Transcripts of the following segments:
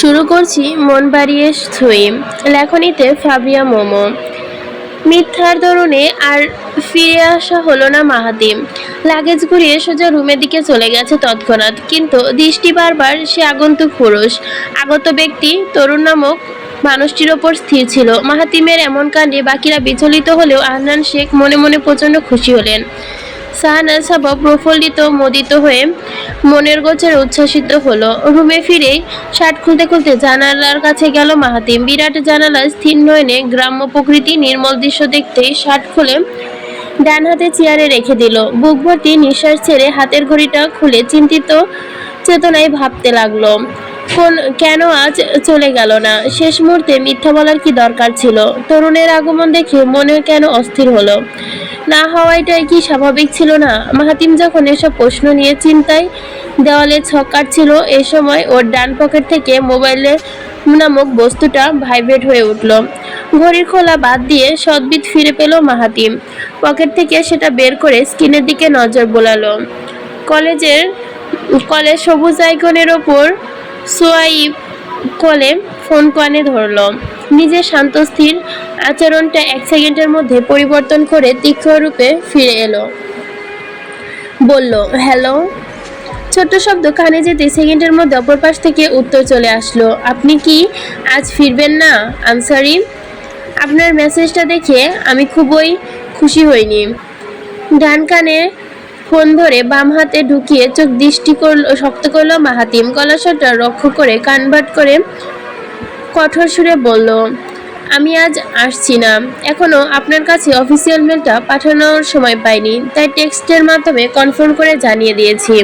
শুরু করছি মন বাড়িয়ে ছুঁয়ে। লেখনীতে ফাবিয়া মোমো। মিথ্যার দরুনে আর ফিরে আসা হলো না মাহাতিম লাগেজ ঘুরিয়ে সোজা রুমের দিকে চলে গেছে তৎক্ষণাৎ। কিন্তু দৃষ্টি বারবার সে আগন্তুক পুরুষ। আগত ব্যক্তি তরুণ নামক মানুষটির ওপর স্থির ছিল। মাহাতিমের এমন কাণ্ডে বাকিরা বিচলিত হলেও আহনান শেখ মনে মনে প্রচণ্ড খুশি হলেন। সাহানা সাবা প্রফুল্লিত, মোদিত হয়ে মনের গোচরে উচ্ছ্বাসিত হলো। রুমে ফিরে শার্ট খুলতে খুলতে জানালার কাছে গেল মাহাতিম। বিরাট জানালা স্থির নয়নে গ্রাম্য প্রকৃতি নির্মল দৃশ্য দেখতেই শার্ট খুলে ডান হাতে চেয়ারে রেখে দিল। বুক ভর্তি নিঃশ্বাস ছেড়ে হাতের ঘড়িটা খুলে চিন্তিত চেতনায় ভাবতে লাগল কোন কেন আজ চলে গেল না? শেষ মুহূর্তে মিথ্যা বলার কি দরকার ছিল? তরুণের আগমন দেখে মনে কেন অস্থির হলো। না হওয়াটাই কি স্বাভাবিক ছিল না? মাহাতিম যখন এসব প্রশ্ন নিয়ে চিন্তায় দেওয়ালে ছক ছিল এ সময় ওর ডান পকেট থেকে মোবাইলের নামক বস্তুটা ভাইব্রেট হয়ে উঠল। ঘড়ির খোলা বাদ দিয়ে সদ্বিত ফিরে পেল মাহাতিম। পকেট থেকে সেটা বের করে স্ক্রিনের দিকে নজর বোলালো। কলেজের, কলেজ সবুজ আইকনের ওপর সোয়াইপ কলে ফোন কানে ধরলো। নিজের শান্তস্থির আচরণটা এক সেকেন্ডের মধ্যে পরিবর্তন করে তীক্ষ্ণ রূপে ফিরে এলো। বলল, হ্যালো? ছোট্ট শব্দ কানে যেতে সেকেন্ডের মধ্যে অপর পাশ থেকে উত্তর চলে আসলো। আপনি কি আজ ফিরবেন না? আনসারি আপনার মেসেজটা দেখে আমি খুবই খুশি হইনি। ডান কানে ফোন ধরে বাম হাতে ঢুকিয়ে চোখ দৃষ্টি করল, শক্ত করল মাহাতিম গলাশটা রক্ষ করে কানভার্ট করে কঠোর সুরে বলল, আমি আজ আসছি না। এখনও আপনার কাছে অফিসিয়াল মেলটা পাঠানোর সময় পাইনি, তাই টেক্সটের মাধ্যমে কনফার্ম করে জানিয়ে দিয়েছি।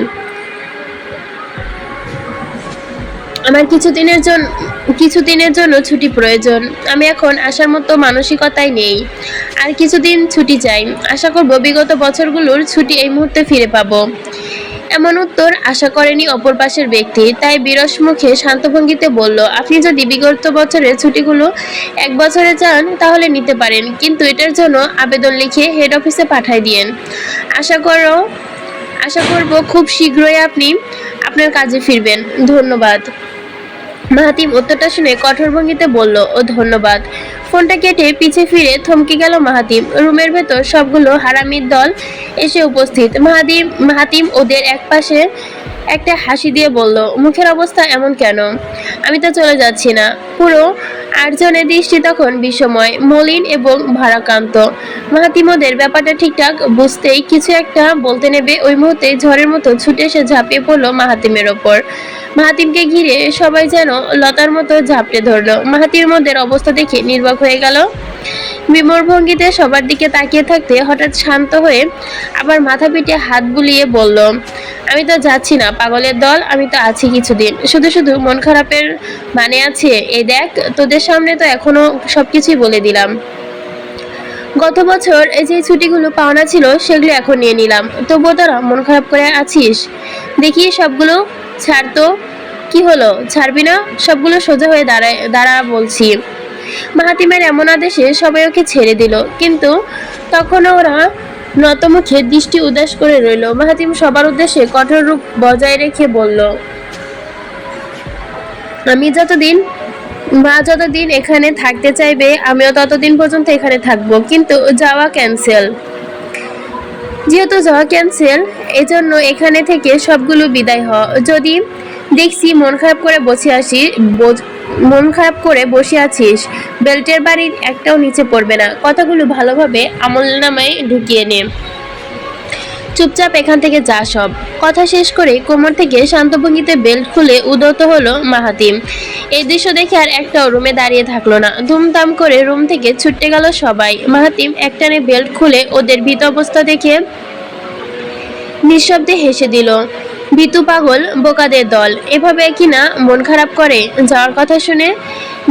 আমার কিছুদিনের জন্য কিছুদিনের জন্য ছুটি প্রয়োজন। আমি এখন আসার মতো মানসিকতায় নেই। আর কিছুদিন ছুটি চাই। আশা করব বিগত বছরগুলোর ছুটি এই মুহূর্তে ফিরে পাবো। এমন উত্তর আশা করেনি অপর পাশের ব্যক্তি। তাই বিরস মুখে শান্তভঙ্গিতে বলল, আপনি যদি বিগত বছরের ছুটিগুলো এক বছরে চান, তাহলে নিতে পারেন। কিন্তু এটার জন্য আবেদন লিখে হেড অফিসে পাঠাই দিয়েন। আশা করো, আশা করব খুব শীঘ্রই আপনি আপনার কাজে ফিরবেন। ধন্যবাদ। মাহাতিম উত্তরটা শুনে কঠোর ভঙ্গিতে বলল, ও ধন্যবাদ। ফোনটা কেটে পিছে ফিরে থমকে গেল মাহাতিম। রুমের ভেতর সবগুলো হারামির দল এসে উপস্থিত। মাহাদিম মাহাতিম ওদের একপাশে একটা হাসি দিয়ে বলল, মুখের অবস্থা এমন কেন? আমি তো চলে যাচ্ছি না। পুরো আটজনের দৃষ্টি তখন বিষময় মলিন এবং ভারাক্রান্ত। মাহাতিম ওদের ব্যাপারটা ঠিকঠাক বুঝতেই কিছু একটা বলতে নেবে। ওই মুহূর্তে ঝড়ের মতো ছুটে এসে ঝাঁপিয়ে পড়ল মাহাতিমের ওপর। মাহাতিমকে ঘিরে সবাই যেন লতার মতো ঝাপটে ধরলো। মাহাতির মধ্যে অবস্থা দেখে নির্বাক হয়ে গেল। বিমর ভঙ্গিতে সবার দিকে তাকিয়ে থাকতে হঠাৎ শান্ত হয়ে আবার মাথা পিঠে হাত বুলিয়ে বলল, আমি তো যাচ্ছি না, পাগলের দল, আমি তো আছি কিছুদিন। শুধু শুধু মন খারাপের মানে আছে, এই দেখ, তোদের সামনে তো এখনও সবকিছুই বলে দিলাম। গত বছর এই যে ছুটিগুলো পাওনা ছিল, সেগুলো এখন নিয়ে নিলাম। তবুও তোরা মন খারাপ করে আছিস? দেখি সবগুলো ছাড় তো। কি হলো? ছাড়বি না? সবগুলো সোজা হয়ে দাঁড়ায়, দাঁড়া বলছি। মাহাতিমের এমন আদেশে সবাই ওকে ছেড়ে দিল। কিন্তু তখন ওরা নতমুখে দৃষ্টি উদাস করে রইল। মাহাতিম সবার উদ্দেশ্যে কঠোর রূপ বজায় রেখে বলল, আমি যতদিন মা যতদিন এখানে থাকতে চাইবে, আমিও ততদিন পর্যন্ত এখানে থাকব। কিন্তু যাওয়া ক্যান্সেল যেহেতু যাওয়া ক্যান্সেল এজন্য এখানে থেকে সবগুলো বিদায় হ যদি দেখছি মন খারাপ করে বসে আসি মন খারাপ করে বসে আছিস বেল্টের বাড়ির একটাও নিচে পড়বে না। কথাগুলো ভালোভাবে আমল নামায় ঢুকিয়ে নে। চুপচাপ এখান থেকে যা সব। কথা শেষ করে কোমর থেকে শান্তভঙ্গিতে বেল্ট খুলে উদত হলো মাহাতিম। এই দৃশ্য দেখে আর একটাও রুমে দাঁড়িয়ে থাকল না। ধুমধাম করে রুম থেকে ছুটে গেল সবাই। মাহাতিম একটানে বেল্ট খুলে ওদের ভীত অবস্থা দেখে নিঃশব্দে হেসে দিল, ভীতু পাগল, বোকাদের দল, এভাবে কিনা মন খারাপ করে? যাওয়ার কথা শুনে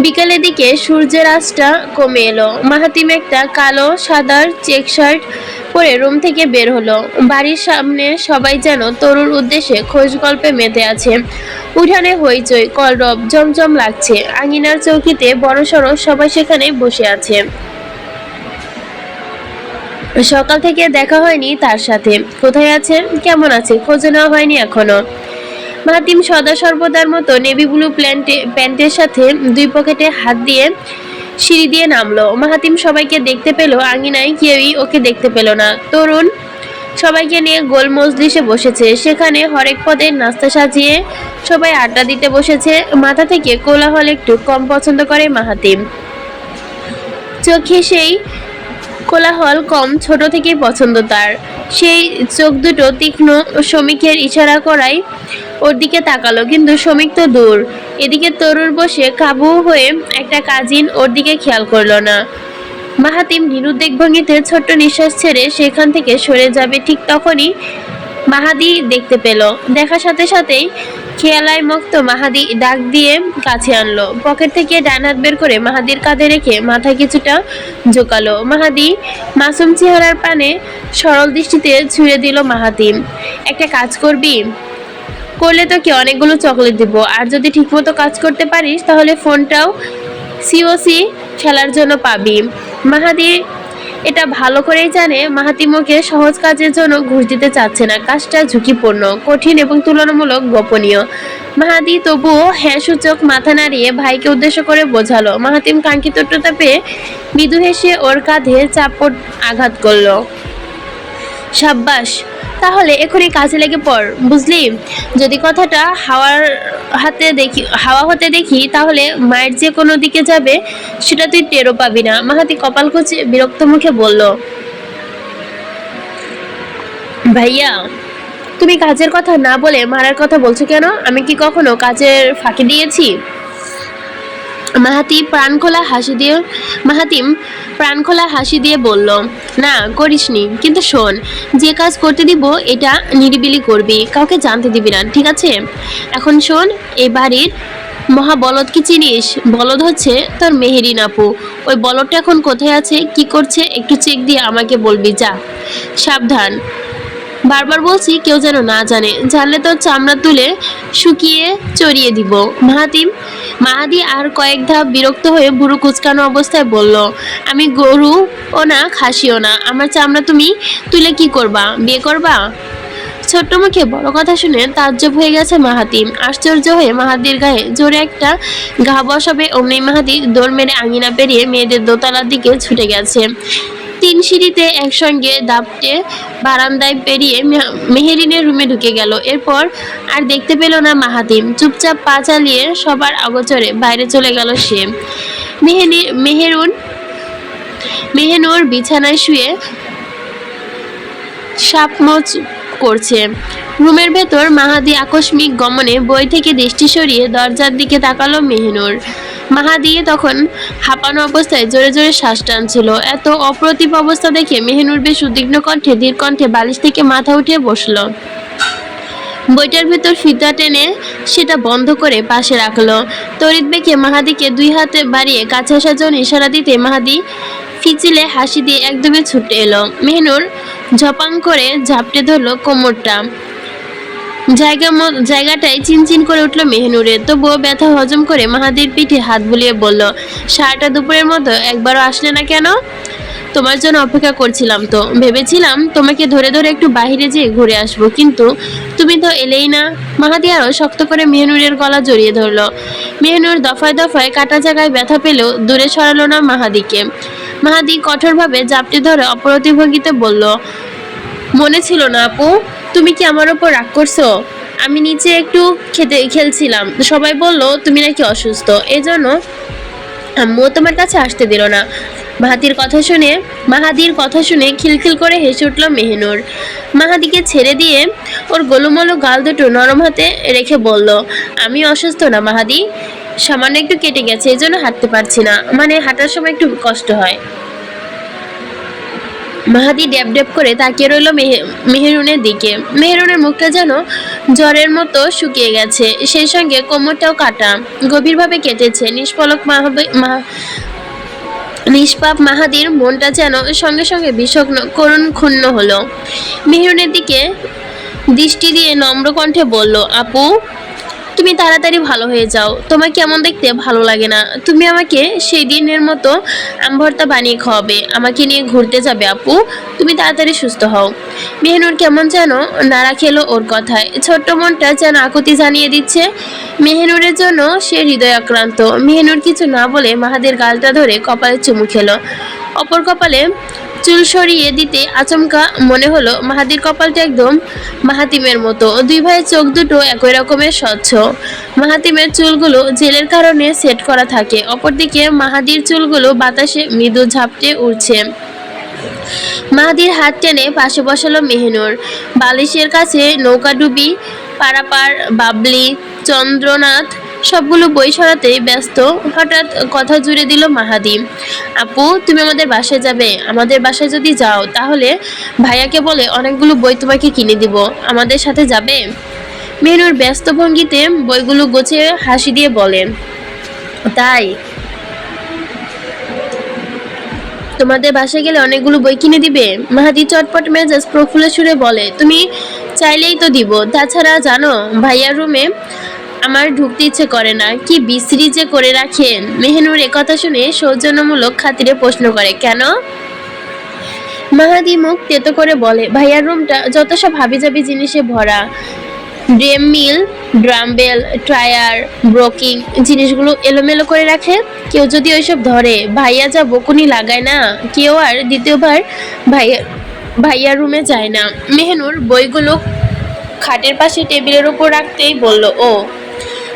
বিকেলের দিকে সূর্যের আঁচটা কমে এলো। মাহাতিম একটা কালো, সাদার চেক শার্ট পরে রুম থেকে বের হলো। বাড়ির সামনে সবাই যেন তরুর উদ্দেশ্যে খোঁজ গল্পে মেতে আছে। উঠানে হইচই, কলরব, জমজম লাগছে। আঙিনার চৌকিতে বড়সড় সবাই সেখানে বসে আছে। সকাল থেকে দেখা হয়নি তার সাথে। কোথায় আছে কেমন আছে খোঁজ নেওয়া হয়নি এখনও। মাহাতিম সদা সর্বদার মতো নেভি ব্লু প্যান্টে প্যান্টের সাথে দুই পকেটে হাত দিয়ে সিঁড়ি দিয়ে নামলো। মাহাতিম সবাইকে দেখতে পেল আঙিনায় কেউই ওকে দেখতে পেল না। তরুণ সবাইকে নিয়ে গোল মজলিসে বসেছে। সেখানে হরেক পদের নাস্তা সাজিয়ে সবাই আড্ডা দিতে বসেছে। মাথা থেকে কোলাহল একটু কম পছন্দ করে মাহাতিম। চোখে সেই কোলাহল কম ছোট থেকেই পছন্দ তার। সেই চোখ দুটো তীক্ষ্ণ শ্রমিকের ইশারা করাই ওর দিকে তাকালো, কিন্তু শ্রমিক তো দূর। এদিকে তরুর বসে কাবু হয়ে একটা কাজিন ওর দিকে খেয়াল করল না। মাহাতিম নিরুদ্বেগ ভঙ্গিতে ছোট্ট নিঃশ্বাস ছেড়ে সেখান থেকে সরে যাবে ঠিক তখনই মাহাদি দেখতে পেল। দেখার সাথে সাথেই খেয়ালায় মুক্ত মাহাদি ডাক দিয়ে কাছে আনলো। পকেট থেকে ডান হাত বের করে মাহাদির কাঁধে রেখে মাথায় কিছুটা জোকালো মাহাদি মাসুম চেহারার পানে সরল দৃষ্টিতে ছুঁড়ে দিল মাহাতিম একটা কাজ করবি? করলে তোকে অনেকগুলো চকলেট দিব। আর যদি ঠিকমতো কাজ করতে পারিস, তাহলে ফোনটাও সিওসি খেলার জন্য পাবি। মাহাদি এটা ভালো করেই জানে মাহাতিমকে সহজ কাজের জন্য ঘুষ দিতে চাচ্ছে না। কাজটা ঝুঁকিপূর্ণ, কঠিন এবং তুলনামূলক গোপনীয়। মাহাতি তবুও হ্যাঁ সূচক মাথা নাড়িয়ে ভাইকে উদ্দেশ্য করে বোঝালো। মাহাতিম কাঙ্ক্ষিতটা পেয়ে মৃদু হেসে ওর কাঁধে চাপট আঘাত করল। সাব্বাস তাহলে এখনই কাজে লেগে পড়, বুঝলি? যদি কথাটা হাওয়ার হাতে দেখি, হাওয়া হতে দেখি, তাহলে মায়ের যে কোনো দিকে যাবে, সেটা তুই টেরও পাবি না। মাহাতি কপাল কুচে বিরক্ত মুখে বলল, ভাইয়া, তুমি কাজের কথা না বলে মারার কথা বলছো কেন? আমি কি কখনো কাজের ফাঁকি দিয়েছি? মাহাতি প্রাণখোলা হাসি দিয়ে মাহাতিম প্রাণখোলা হাসি দিয়ে বলল, না, করিসনি, কিন্তু শোন, যে কাজ করতে দিব, এটা নিরিবিলি করবি, কাউকে জানতে দিবি না, ঠিক আছে? এখন শোন এই বাড়ির মহা বলদ কি চিনিস? বলদ হচ্ছে তোর মেহেরিন আপু ওই বলদটা এখন কোথায় আছে, কি করছে, একটু চেক দিয়ে আমাকে বলবি, যা। সাবধান। বারবার বলছি, কেউ যেন না জানে। জানলে তো চামড়া তুলে শুকিয়ে চড়িয়ে দিব। মাহাতিম মাহাদি আর কয়েক ধাপ বিরক্ত হয়ে বুড়ো কুচকানো অবস্থায় বলল, আমি গরু ও না, খাসিও না। আমার চামড়া তুমি তুলে কি করবা? বিয়ে করবা? ছোট্ট মুখে বড় কথা শুনে তাজ্জব হয়ে গেছে মাহাতিম আশ্চর্য হয়ে মাহাদির গায়ে জোরে একটা ঘা বসাবে অমনি মাহাদি দৌড় মেরে আঙিনা পেরিয়ে মেয়েদের দোতলার দিকে ছুটে গেছে। তিন সিঁড়িতে একসঙ্গে দাপটে বারান্দায় পেরিয়ে মেহেরিনের রুমে ঢুকে গেল। এরপর আর দেখতে পেল না মাহাতিম। চুপচাপ পা চালিয়ে সবার অগোচরে বাইরে চলে গেল সে। মেহেনি মেহেরুন মেহেনুর বিছানায় শুয়ে সাপমোচ করছে। রুমের ভেতর মাহাদি আকস্মিক গমনে বই থেকে দৃষ্টি সরিয়ে দরজার দিকে তাকালো মেহনুর। মাহাদি তখন হাঁপানো অবস্থায় জোরে জোরে শ্বাস টানছিল। এত অপ্রতিভ অবস্থা দেখে মেহনুর বেশ উদ্বিগ্ন কণ্ঠে, ধীর কণ্ঠে বালিশ থেকে মাথা উঠিয়ে বসল। বইটার ভেতর ফিতা টেনে সেটা বন্ধ করে পাশে রাখল। তড়িৎ বেঁকে মাহাদিকে দুই হাতে বাড়িয়ে কাছে আসার জন্য ইশারা দিতে মাহাদি ফিচিলে হাসি দিয়ে একদমই ছুটে এলো। মেহনুর ঝপাং করে ঝাপটে ধরলো কোমরটা। জায়গা জায়গাটায় চিনচিন করে উঠল মেহনুরের তবুও ব্যথা হজম করে মাহাদির পিঠে হাত বুলিয়ে বলল, সারাটা দুপুরের মতো একবারও আসলে না কেন? তোমার জন্য অপেক্ষা করছিলাম তো। ভেবেছিলাম তোমাকে ধরে ধরে একটু বাইরে যেয়ে ঘুরে আসব, কিন্তু তুমি তো এলেই না। মাহাদি আরও শক্ত করে মেহনুরের গলা জড়িয়ে ধরলো। মেহনুর দফায় দফায় কাটা জায়গায় ব্যথা পেলেও দূরে সরালো না মাহাদিকে। মাহাদি কঠোরভাবে জাপটি ধরে অপরতিভঙ্গিতে বলল, মনে ছিল না আপু, তুমি কি আমার ওপর রাগ করছ? আমি নিচে একটু খেতে, খেলছিলাম। সবাই বলল, তুমি নাকি অসুস্থ? এজন্য আম্মুও তোমার কাছে আসতে দিল না। মাহাতির কথা শুনে, মাহাদির কথা শুনে খিলখিল করে হেসে উঠল মেহনুর। মাহাদিকে ছেড়ে দিয়ে ওর গোলুমলো গাল দুটো নরম হাতে রেখে বলল, আমি অসুস্থ না মাহাদি সামান্য একটু কেটে গেছে এই জন্য হাঁটতে পারছি না। মানে হাঁটার সময় একটু কষ্ট হয়। মাহাদি ড্যাব ড্যাব করে তাকিয়ে রইল মেহে- মেহেরুনের দিকে। মেহেরুনের মুখটা যেন জ্বরের মতো শুকিয়ে গেছে। সেই সঙ্গে কোমরটাও কাটা। গভীরভাবে কেটেছে। মা- নিষ্পাপ মাহাদির মনটা যেন সঙ্গে সঙ্গে বিষগ্ন, করুণ ক্ষুণ্ণ হলো। মেহেরুনের দিকে দৃষ্টি দিয়ে নম্র কণ্ঠে বলল, আপু তুমি তাড়াতাড়ি ভালো হয়ে যাও। তোমাকে কেমন দেখতে ভালো লাগে না। তুমি আমাকে সেই দিনের মতো আম ভর্তা বানিয়ে খাওয়াবে। আমাকে নিয়ে ঘুরতে যাবে, আপু। তুমি তাড়াতাড়ি সুস্থ হও। মেহনুর কেমন যেন নাড়া খেলো ওর কথায়। ছোট্ট মনটা যেন আকুতি জানিয়ে দিচ্ছে মেহনুরের জন্য সে হৃদয় আক্রান্ত মেহনুর কিছু না বলে মাহাদের গালটা ধরে কপালে চুমু খেলো। অপর কপালে চুল সরিয়ে দিতে আচমকা মনে হলো মাহাদির কপালটা একদম মাহাতিমের মতো। দুই ভাইয়ের চোখ দুটো একই রকমের স্বচ্ছ। মাহাতিমের চুলগুলো জেলের কারণে সেট করা থাকে। অপরদিকে মাহাদির চুলগুলো বাতাসে মৃদু ঝাপটে উঠছে মাহাদির হাত টেনে পাশে বসালো মেহনুর। বালিশের কাছে নৌকাডুবি, পারাপার, বাবলি, চন্দ্রনাথ সবগুলো বই সরাতে ব্যস্ত, হঠাৎ কথা জুড়ে দিল মাহাদি। আপু, তুমি আমাদের বাসায় যাবে। আমাদের বাসায় যদি যাও, তাহলে ভাইয়াকে বলে অনেকগুলো বই তোমাকে কিনে দিব। আমাদের সাথে যাবে? মেহনুর ব্যস্ত ভঙ্গিতে বইগুলো গোছে হাসি দিয়ে বলেন তাই? তোমাদের বাসায় গেলে অনেকগুলো বই কিনে দিবে? মাহাদি চটপট মেজাজ প্রফুল্ল সুরে বলে, তুমি চাইলেই তো দিব। তাছাড়া জানো, ভাইয়ার রুমে আমার ঢুকতে ইচ্ছে করে না। কি বিশ্রি যে করে রাখেন। মেহনুর কথা শুনে সৌজন্যমূলক খাতিরে প্রশ্ন করে, কেন? মাহাদি মুখ তেতো করে বলে, ভাইয়ার রুমটা যত সব হাবিজাবি জিনিসে ভরা। ড্রেম মিল ড্রামবেল ট্রায়ার ব্রোকিং জিনিসগুলো এলোমেলো করে রাখে। কেউ যদি ওইসব ধরে, ভাইয়া যা বকুনি লাগায় না, কেউ আর দ্বিতীয়বার ভাইয়া, ভাইয়ার রুমে যায় না। মেহনুর বইগুলো খাটের পাশে টেবিলের উপর রাখতেই বলল, ও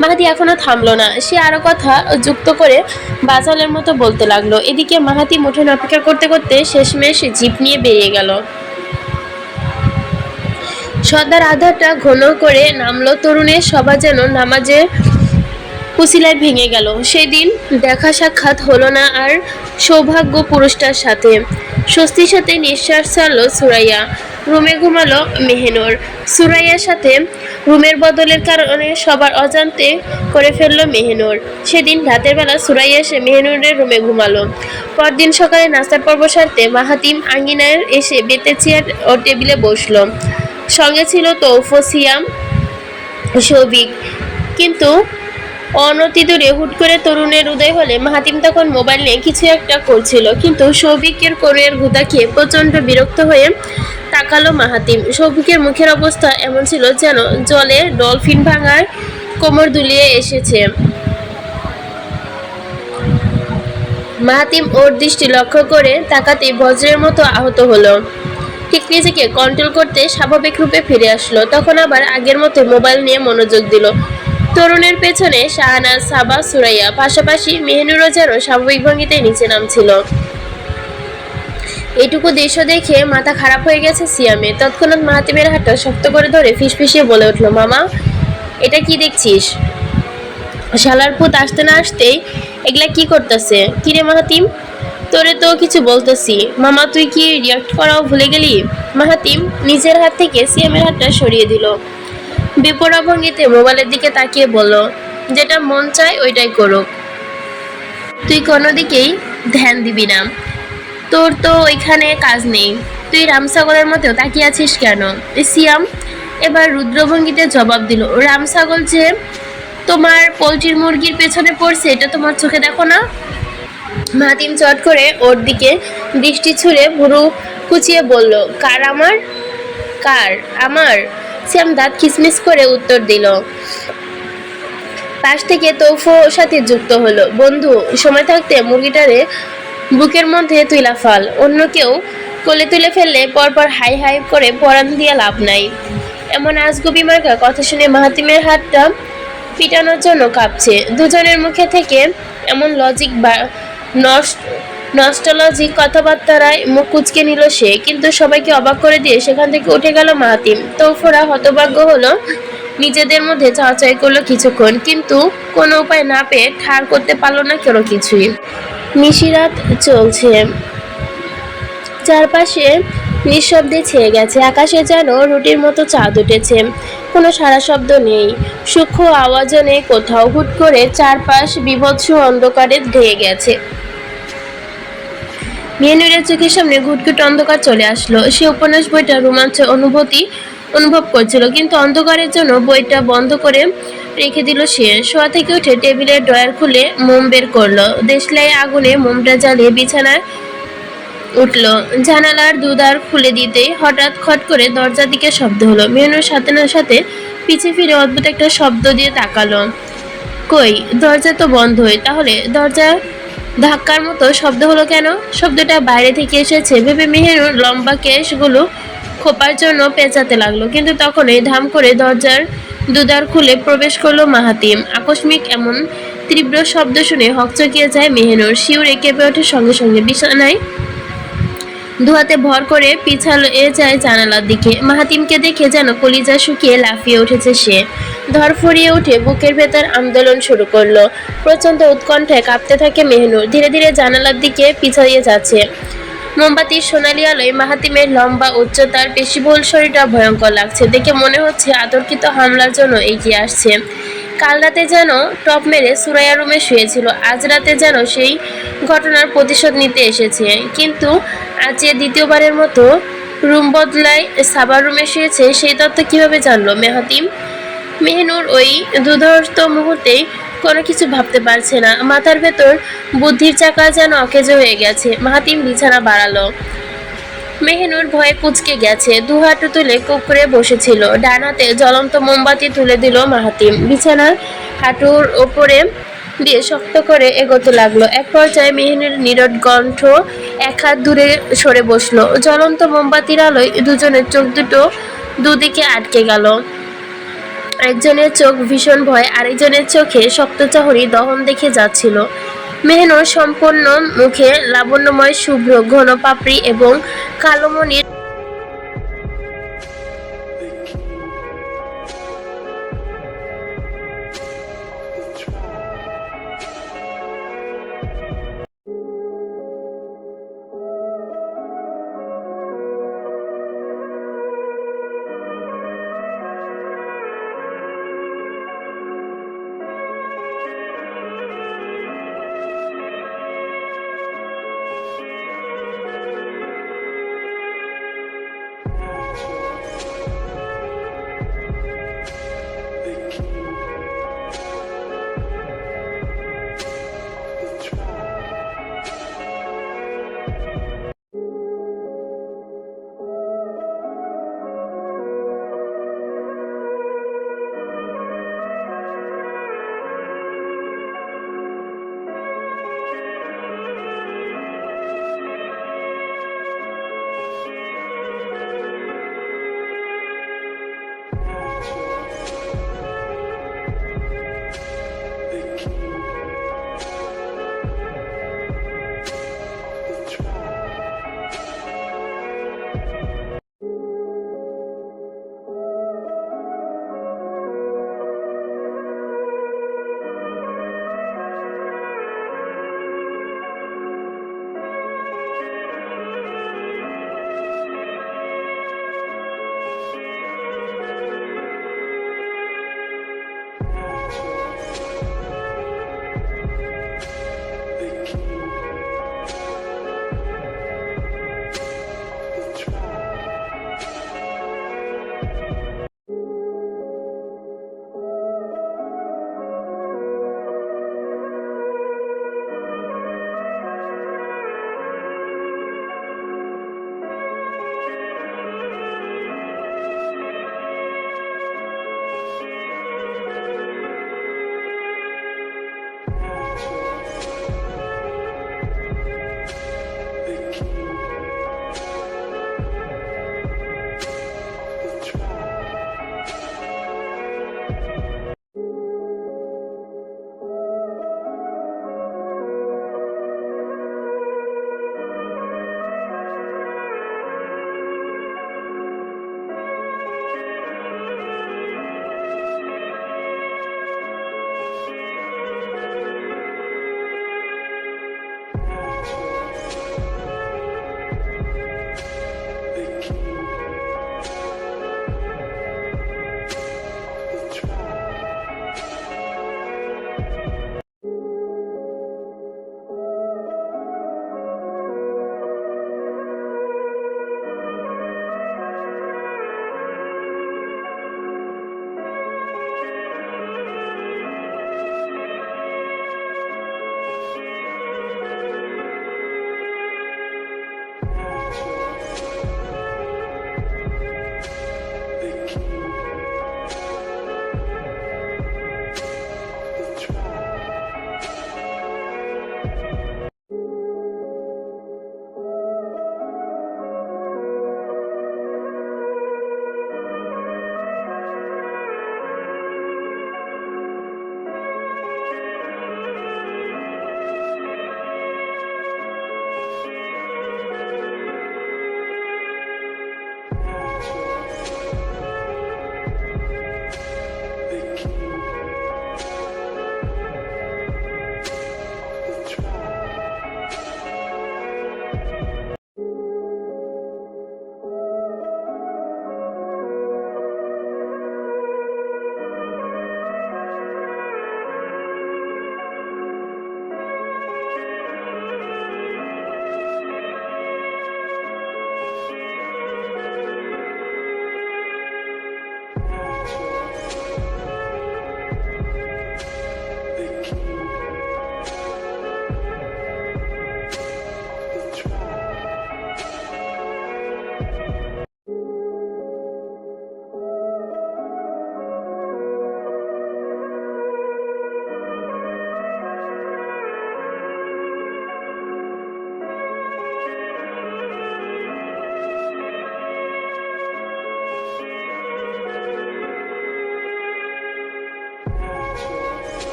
মাহাদি এখনও থামলো না। সে আরও কথা যুক্ত করে বাজালের মতো বলতে লাগল। এদিকে মাহাতি মুঠোন অপেক্ষা করতে করতে শেষমেশ জিপ নিয়ে বেরিয়ে গেল। সন্ধ্যার আধারটা ঘন করে নামলো। তরুণের সভা যেন নামাজে কুশিলায় ভেঙে গেল। সেদিন দেখা সাক্ষাৎ হলো না আর সৌভাগ্য পুরুষটার সাথে। স্বস্তির সাথে নিঃশ্বাস ছাড়লো সুরাইয়া। রুমে ঘুমালো মেহেনুর। সুরাইয়ার সাথে রুমের বদলের কারণে সবার অজান্তে করে ফেলল মেহেনুর। সেদিন রাতের বেলা সুরাইয়া এসে মেহেনুরের রুমে ঘুমালো। পরদিন সকালে নাস্তার পর্ব সারতে মাহাতিম আঙ্গিনায় এসে বেতে চেয়ার ও টেবিলে বসল। সঙ্গে ছিল তৌফো সিয়াম সৌভিক। কিন্তু অনতি দূরে হুট করে তরুণের উদয় হলে মাহাতিম তখন মোবাইল নিয়ে কিছু একটা করছিল। কিন্তু সৌভিকের কোরের গুতা খেয়ে প্রচণ্ড বিরক্ত হয়ে তাকালো মাহাতিম। সৌভিকের মুখের অবস্থা এমন ছিল যেন জলে ডলফিন ভাঙার কোমর দুলিয়ে এসেছে। মাহাতিম ওর দৃষ্টি লক্ষ্য করে তাকাতে বজ্রের মতো আহত হলো। ঠিক নিজেকে কন্ট্রোল করতে স্বাভাবিক রূপে ফিরে আসলো। তখন আবার আগের মতো মোবাইল নিয়ে মনোযোগ দিল। তরুণের পেছনে শাহানাজ সাবা, সুরাইয়া, পাশাপাশি মেহনুরও যেন স্বাভাবিক ভঙ্গিতে নিচে নামছিল। এইটুকু দৃশ্য দেখে মাথা খারাপ হয়ে গেছে সিয়ামে তৎক্ষণাৎ মাহাতিমের হাতটা শক্ত করে ধরে ফিসফিসিয়ে বলে উঠল, মামা, এটা কি দেখছিস? শালার পুত আসতে না আসতেই এগুলা কি করতেছে? কিরে মাহাতিম? তোরে তো কিছু বলতেছি। মামা, তুই কি রিয়াক্ট করাও ভুলে গেলি? মাহাতিম নিজের হাত থেকে সিয়ামের হাতটা সরিয়ে দিল। বিপরা ভঙ্গিতে মোবাইলের দিকে তাকিয়ে বলল, যেটা মন চায় ওইটাই করুক। তুই কোনো দিকেই ধ্যান দিবি না। তোর তো ওইখানে কাজ নেই। তুই রামসাগরের মতো তাকিয়ে আছিস কেন? সিয়াম, এবার রুদ্রভঙ্গিতে জবাব দিল রামসাগর যে তোমার পোলট্রির মুরগির পেছনে পড়ছে, এটা তোমার চোখে দেখো না? মাতিম চট করে ওর দিকে দৃষ্টি ছুঁড়ে ভুরু কুচিয়ে বলল, কার আমার? কার? আমার? শ্যাম দাঁত কিসমিস করে উত্তর দিল। পাশ থেকে তৌফো সাথে যুক্ত হলো। বন্ধু, সময় থাকতে মুরগিটারে বুকের মধ্যে তুইলা ফাল। অন্য কেউ কোলে তুলে ফেললে পরপর হাই হাই করে পরান দিয়ে লাভ নাই। এমন আজগুবি মার্কা কথা শুনে মাহাতিমের হাতটা পিটানোর জন্য কাঁপছে। দুজনের মুখে থেকে এমন লজিক বা নষ্ট নস্টলজিক কথাবার্তারায় মুখ কুচকে নিল সে, কিন্তু সবাইকে অবাক করে দিয়ে সেখান থেকে উঠে গেল মাহাতিম। তৌফোরা হতভাগ্য হলো, নিজেদের মধ্যে চাওয়াচাই করল কিছুক্ষণ, কিন্তু কোনো উপায় না পেয়ে ঠার করতে পারল না কোনো কিছুই। নিশিরাত চলছে। চারপাশে নিঃশব্দে ছেয়ে গেছে, আকাশে যেন রুটির মতো চাঁদ উঠেছে। কোনো সারা শব্দ নেই, সূক্ষ্ম আওয়াজও নেই কোথাও হুট করে চারপাশ বিভৎস অন্ধকারে ঢেয়ে গেছে। মেনুরের চোখের সামনে ঘুটঘুট অন্ধকার চলে আসলো। সে উপন্যাস বইটা রোমাঞ্চ অনুভূতি অনুভব করছিল, কিন্তু অন্ধকারের জন্য বইটা বন্ধ করে রেখে দিল সে। শোয়া থেকে উঠে টেবিলের ড্রয়ার খুলে মোম বের করল। দেশলাই আগুনে মোমটা জ্বালিয়ে বিছানায় উঠল। জানালার দুদার খুলে দিতেই হঠাৎ খট করে দরজার দিকে শব্দ হলো। মেহনুর সাথে না সাথে পিছিয়ে ফিরে অদ্ভুত একটা শব্দ দিয়ে তাকালো। কই? দরজা তো বন্ধ বন্ধই। তাহলে দরজা ধাক্কার মতো শব্দ হলো কেন? শব্দটা বাইরে থেকে এসেছে। ভেবে মেহেরুর লম্বা কেশগুলো খোপার জন্য পেঁচাতে লাগল। কিন্তু তখনই ধাম করে দরজার দুদার খুলে প্রবেশ করল মাহাতিম আকস্মিক এমন তীব্র শব্দ শুনে হকচকিয়ে যায় মেহেনুর শিউরে কেঁপে ওঠে সঙ্গে সঙ্গে। বিছানায় দুহাতে ভর করে পিছালে যায় জানালার দিকে। মাহাতিমকে দেখে যেন কলিজা শুকিয়ে লাফিয়ে উঠেছে সে। ধরফরিয়ে উঠে বুকের ভেতর আন্দোলন শুরু করল। প্রচণ্ড উৎকণ্ঠায় কাঁপতে থাকে মেহনুর। ধীরে ধীরে জানালার দিকে পিছাইয়ে যাচ্ছে। মোমবাতির সোনালি আলোয় মাহাতিমের লম্বা উচ্চতার পেশিবহুল শরীরটা ভয়ঙ্কর লাগছে। দেখে মনে হচ্ছে আতর্কিত হামলার জন্য এগিয়ে আসছে। কাল রাতে যেন টপ মেরে সুরাইয়া রুমে শুয়েছিল। আজ রাতে যেন সেই ঘটনার প্রতিশোধ নিতে এসেছে। কিন্তু আজ দ্বিতীয়বারের মতো রুম বদলায় সাবার রুমে শুয়েছে সেই তথ্য কীভাবে জানলো মেহাতিম? মেহনুর ওই দুধর্ত মুহূর্তেই কোনো কিছু ভাবতে পারছে না। মাথার ভেতর বুদ্ধির চাকা যেন অকেজো হয়ে গেছে। মাহাতিম বিছানা বাড়ালো। মেহনুর ভয়ে কুচকে গেছে। দু হাঁটু তুলে কুকুরে বসেছিল। ডানাতে জ্বলন্ত মোমবাতি তুলে দিল মাহাতিম। বিছানার হাঁটুর ওপরে দিয়ে শক্ত করে এগোতে লাগল। এক পর্যায়ে মেহনুর নীরব কণ্ঠ এক হাত দূরে সরে বসল। জ্বলন্ত মোমবাতির আলোয় দুজনের চোখ দুটো দুদিকে আটকে গেল। একজনের চোখ ভীষণ ভয়, আরেকজনের চোখে শক্ত চাহরি দহন দেখে যাচ্ছিল। মেহনুর সম্পন্ন মুখে লাবণ্যময়, শুভ্র, ঘন পাপড়ি এবং কালোমণির